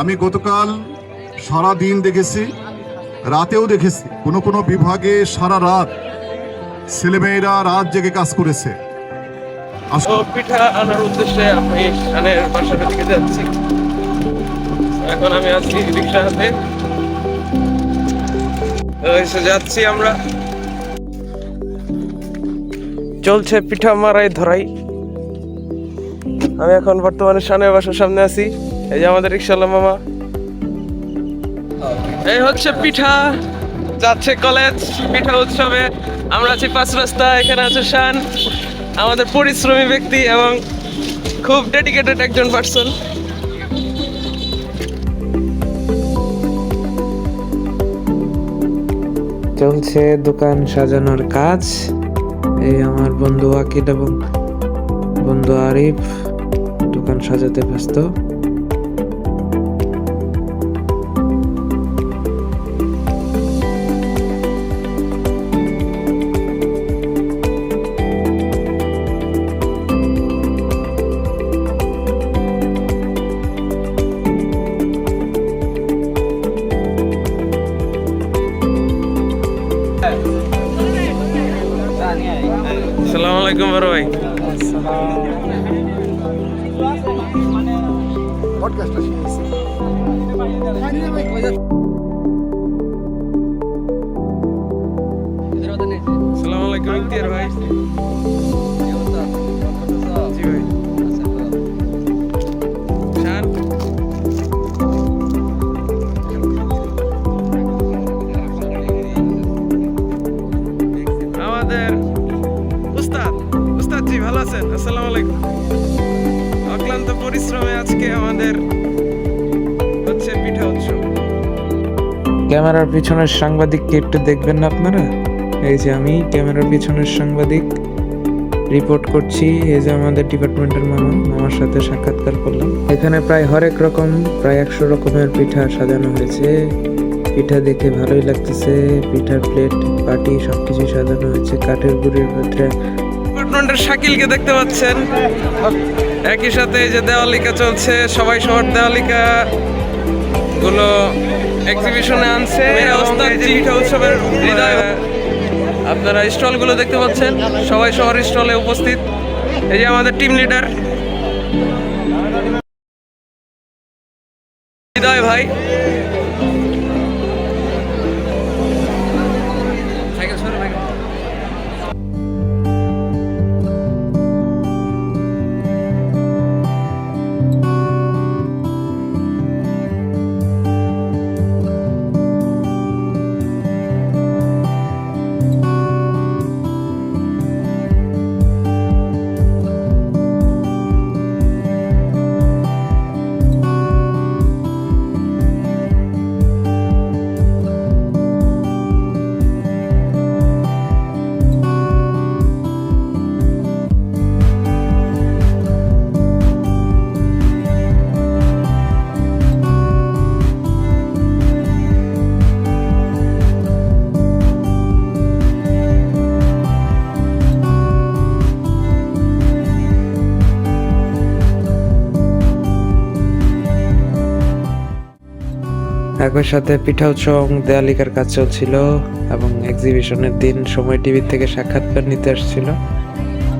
আমি গতকাল সারা দিন দেখেছি, রাতেও দেখেছি। কোনো কোনো বিভাগে সারা রাত ছেলেমেয়েরা রাত জেগে কাজ করেছে। পিঠা আনার উদ্দেশ্যে আমি দিকে যাচ্ছি। এখন আমি আছি যাচ্ছি আমরা। চলছে পিঠা মারাই ধরাই। আমি এখন বর্তমানে শানের বাসার সামনে আছি। এই যে আমাদের রিক্সাওয়ালা মামা। এই হচ্ছে পিঠা। যাচ্ছে কলেজ, পিঠা উৎসবে। আমরা আছি পাঁচ রাস্তা, এখানে আছে শান, আমাদের পরিশ্রমী ব্যক্তি এবং খুব ডেডিকেটেড একজন পার্সন চলছে দোকান সাজানোর কাজ। এই আমার বন্ধু আকিদ এবং বন্ধু আরিফ দোকান সাজাতে ব্যস্ত। ভাই জি ভাই আমাদের উস্তাদ জি, ভালো আছেন? আসসালামু আলাইকুম। অক্লান্ত পরিশ্রমে আজকে আমাদের হচ্ছে পিঠা উৎসব। ক্যামেরার পিছনের সাংবাদিককে একটু দেখবেন না আপনারা? এই যে আমি ক্যামেরার পিছনের সাংবাদিক রিপোর্ট করছি। এই যে আমাদের ডিপার্টমেন্টের মামা মামার সাথে সাক্ষাৎকার করলাম। এখানে প্রায় হরেক রকম প্রায় একশো রকমের পিঠা সাজানো হয়েছে। পিঠা দেখে ভালোই লাগতেছে। পিঠার প্লেট বাটি সবকিছু সাজানো হয়েছে। কাঠের গুড়ির ভেতরে ডিপার্টমেন্টের শাকিলকে দেখতে পাচ্ছেন। একই সাথে এই যে দেওয়ালিকা চলছে সবাই সবার দেওয়ালিকা গুলো এক্সিবিশনে আনছে। উৎসবের হৃদয় আপনারা স্টলগুলো দেখতে পাচ্ছেন। সবাই সবার স্টলে উপস্থিত। এই যে আমাদের টিম লিডার হৃদয় ভাই একই সাথে পিঠা উৎসব এবং দেয়ালিকার কাজ চলছিল এবং এক্সিবিশনের দিন সময় টিভি থেকে সাক্ষাৎকার নিতে আসছিল।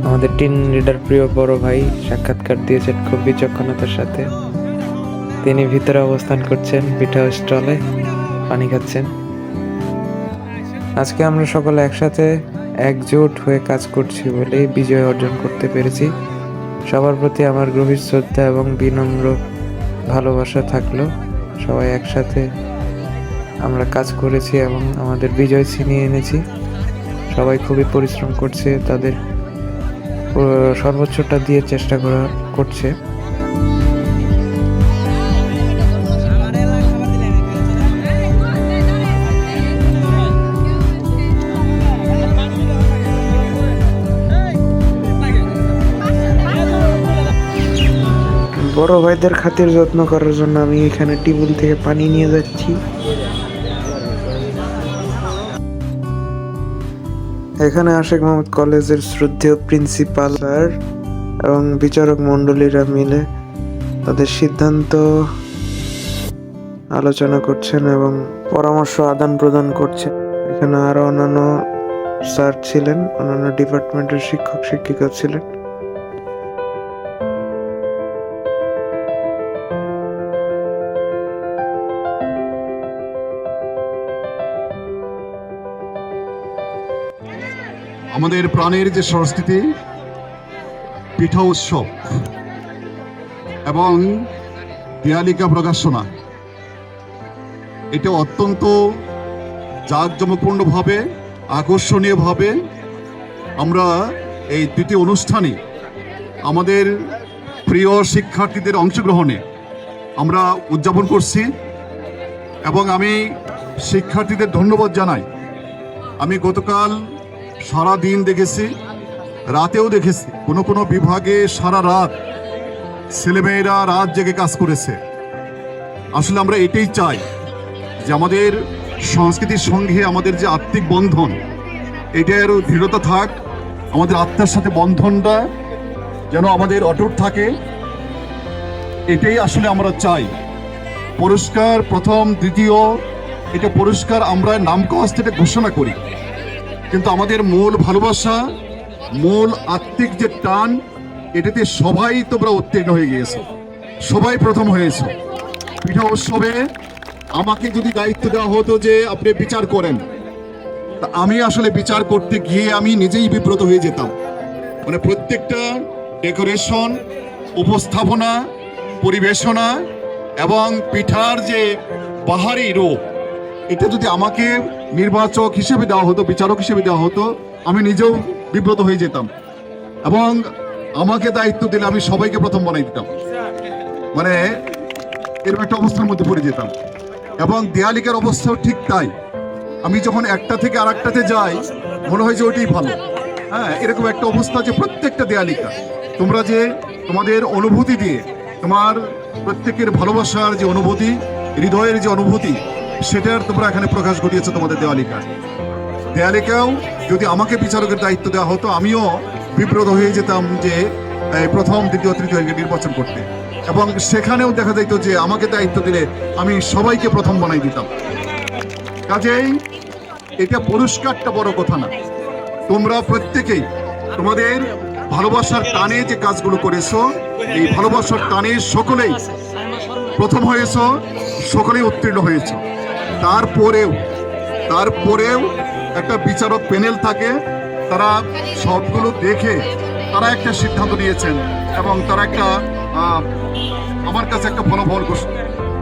আমাদের টিম লিডার প্রিয় বড় ভাই সাক্ষাৎকার দিয়েছেন খুব বিচক্ষণতার সাথে। তিনি ভিতরে অবস্থান করছেন, পিঠা স্টলে পানি খাচ্ছেন। আজকে আমরা সকলে একসাথে একজোট হয়ে কাজ করছি বলে বিজয় অর্জন করতে পেরেছি। সবার প্রতি আমার গভীর শ্রদ্ধা এবং বিনম্র ভালোবাসা থাকল। সবাই একসাথে আমরা কাজ করেছি এবং আমাদের বিজয় ছিনিয়ে এনেছি। সবাই খুবই পরিশ্রম করছে, তাদের সর্বোচ্চটা দিয়ে চেষ্টা করা, করছে। বড় ভাইদের খাতির যত্ন করার জন্য আমি এখানে টিউবওয়েল থেকে পানি নিয়ে যাচ্ছি। এখানে আশেক মোহাম্মদ কলেজের শ্রদ্ধেয় প্রিন্সিপাল, স্যার এবং বিচারক মণ্ডলীরা মিলে তাদের সিদ্ধান্ত আলোচনা করছেন এবং পরামর্শ আদান প্রদান করছেন। এখানে আরও অন্যান্য স্যার ছিলেন, অন্যান্য ডিপার্টমেন্টের শিক্ষক, শিক্ষিকা ছিলেন। আমাদের প্রাণের যে সংস্কৃতি, পিঠা উৎসব এবং দেয়ালিকা প্রকাশনা, এটা অত্যন্ত জাঁকজমকপূর্ণভাবে, আকর্ষণীয়ভাবে আমরা এই দ্বিতীয় অনুষ্ঠানে আমাদের প্রিয় শিক্ষার্থীদের অংশগ্রহণে আমরা উদযাপন করছি এবং আমি শিক্ষার্থীদের ধন্যবাদ জানাই। আমি গতকাল সারা দিন দেখেছি, রাতেও দেখেছি। কোনো কোনো বিভাগে সারা রাত ছেলেমেয়েরা রাত জেগে কাজ করেছে। আসলে আমরা এটাই চাই যে আমাদের সংস্কৃতির সঙ্গে আমাদের যে আত্মিক বন্ধন এটার দৃঢ়তা থাক, আমাদের আত্মার সাথে বন্ধনটা যেন আমাদের অটুট থাকে। এটাই আসলে আমরা চাই। পুরস্কার প্রথম, দ্বিতীয়, এটা পুরস্কার আমরা নামকাস্ট এটা ঘোষণা করি। কিন্তু আমাদের মূল ভালোবাসা, মূল আত্মিক যে টান, এটাতে সবাই তোমরা উত্তীর্ণ হয়ে গিয়েছো। সবাই প্রথম হয়েছে। পিঠা উৎসবে আমাকে যদি দায়িত্ব দেওয়া হতো যে আপনি বিচার করেন, তা আমি আসলে বিচার করতে গিয়ে আমি নিজেই বিব্রত হয়ে যেতাম। মানে প্রত্যেকটা ডেকোরেশন, উপস্থাপনা, পরিবেশনা এবং পিঠার যে বাহারি রূপ, এটা যদি আমাকে নির্বাচক হিসেবে দেওয়া হতো, বিচারক হিসেবে দেওয়া হতো, আমি নিজেও বিব্রত হয়ে যেতাম। এবং আমাকে দায়িত্ব দিলে আমি সবাইকে প্রথম বানাই দিতাম। মানে এরকম একটা অবস্থার মধ্যে পড়ে যেতাম। এবং দেয়ালিকার অবস্থাও ঠিক তাই। আমি যখন একটা থেকে আর একটাতে যাই, মনে হয় যে ওইটাই ভালো। হ্যাঁ এরকম একটা অবস্থা যে প্রত্যেকটা দেয়ালিকা। তোমরা যে তোমাদের অনুভূতি দিয়ে, তোমার প্রত্যেকের ভালোবাসার যে অনুভূতি, হৃদয়ের যে অনুভূতি সেটার তোমরা এখানে প্রকাশ ঘটিয়েছো তোমাদের দেওয়ালিকায় দেয়ালিকাও যদি আমাকে বিচারকের দায়িত্ব দেওয়া হতো, আমিও বিব্রত হয়ে যেতাম যে প্রথম, দ্বিতীয়, তৃতীয় নির্বাচন করতে। এবং সেখানেও দেখা যেত যে, আমাকে দায়িত্ব দিলে আমি সবাইকে প্রথম বানাই দিতাম। কাজেই এটা পুরস্কারটা বড় কথা না। তোমরা প্রত্যেকেই তোমাদের ভালোবাসার টানে যে কাজগুলো করেছ, এই ভালোবাসার টানে সকলেই প্রথম হয়েছ, সকলেই উত্তীর্ণ হয়েছ। তারপরেও তারপরেও একটা বিচারক প্যানেল থাকে, তারা সবগুলো দেখে তারা একটা সিদ্ধান্ত নিয়েছেন এবং তারা একটা আমার কাছে একটা ফলাফল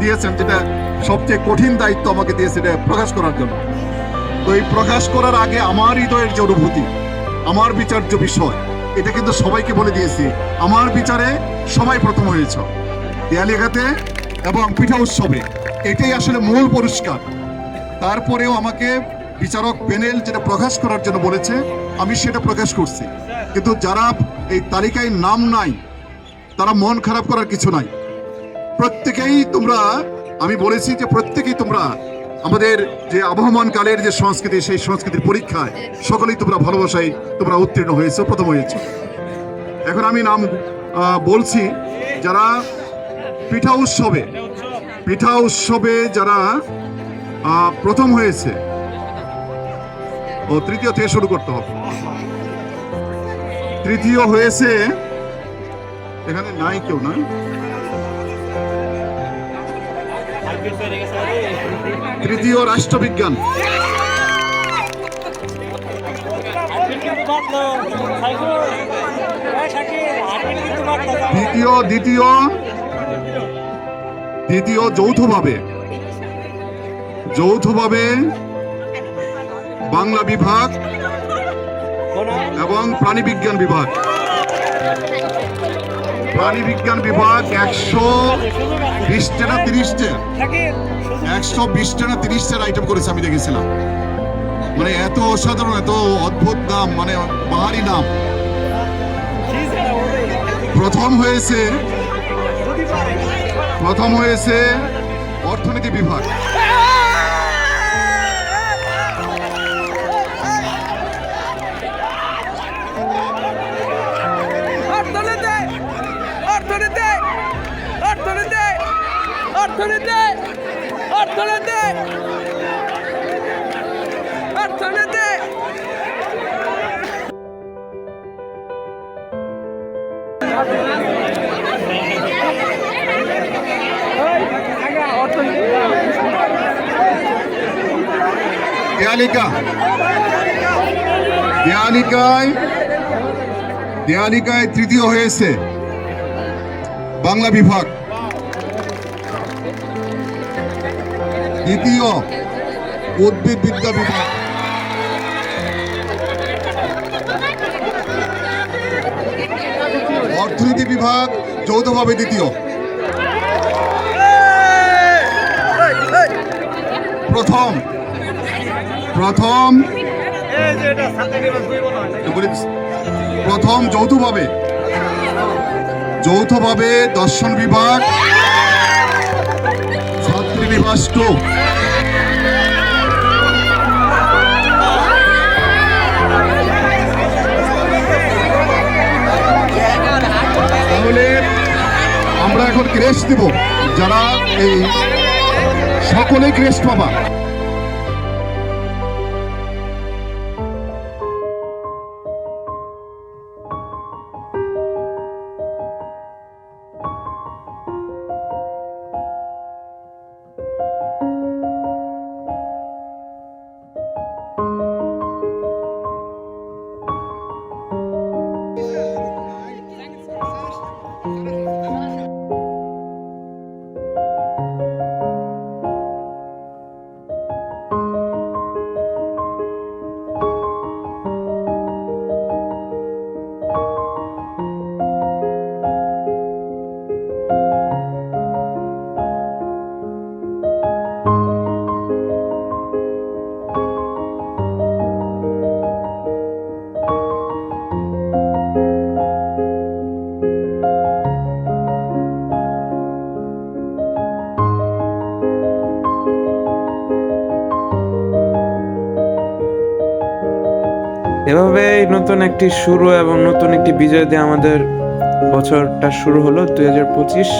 দিয়েছেন যেটা সবচেয়ে কঠিন দায়িত্ব আমাকে দিয়েছে এটা প্রকাশ করার জন্য। তো এই প্রকাশ করার আগে আমার হৃদয়ের যে অনুভূতি, আমার বিচার্য বিষয়, এটা কিন্তু সবাইকে বলে দিয়েছি, আমার বিচারে সবাই প্রথম হয়েছ। দেয়ালিঘাতে এবং পিঠা উৎসবে। এটাই আসলে মূল পুরস্কার। তারপরেও আমাকে বিচারক প্যানেল যেটা প্রকাশ করার জন্য বলেছে, আমি সেটা প্রকাশ করছি। কিন্তু যারা এই তালিকায় নাম নাই, তারা মন খারাপ করার কিছু নাই। প্রত্যেকেই তোমরা, আমি বলেছি যে প্রত্যেকেই তোমরা আমাদের যে আবহমানকালের যে সংস্কৃতি, সেই সংস্কৃতির পরীক্ষায় সকলেই তোমরা ভালোবাসায়, তোমরা উত্তীর্ণ হয়েছো, প্রথম হয়েছো। এখন আমি নাম বলছি, যারা পিঠা উৎসবে পিঠা উৎসবে যারা প্রথম হয়েছে, ও তৃতীয় থেকে শুরু করতে হবে। তৃতীয় হয়েছে, এখানে নাই কেউ না তৃতীয় রাষ্ট্রবিজ্ঞান। দ্বিতীয় দ্বিতীয় দ্বিতীয় যৌথভাবে। যৌথভাবে বাংলা বিভাগ এবং প্রাণীবিজ্ঞান বিভাগ। প্রাণীবিজ্ঞান বিভাগ একশো বিশটা না তিরিশটা? একশো বিশটা না তিরিশটার আইটেম করেছে আমি দেখেছিলাম। মানে এত অসাধারণ, এত অদ্ভুত নাম মানে বাহারি নাম। প্রথম হয়েছে প্রথম হয়েছে অর্থনীতি বিভাগ। অর্থনীতি দেয়ালিকা। দেয়ালিকায় তৃতীয় হয়েছে বাংলা বিভাগ। দ্বিতীয় উদ্ভিদ বিদ্যা বিভাগ। অর্থনীতি বিভাগ যৌথভাবে দ্বিতীয়। প্রথম প্রথম প্রথম যৌথভাবে যৌথভাবে দর্শন বিভাগ ছাত্রীনিবাস টু তাহলে আমরা এখন ক্রেস্ট দিব। যারা এই সকলে ক্রেস্ট পাবা। এভাবেই নতুন একটি শুরু এবং নতুন একটি বিজয় দিয়ে আমাদের বছরটা শুরু হলো দুই হাজার পঁচিশ।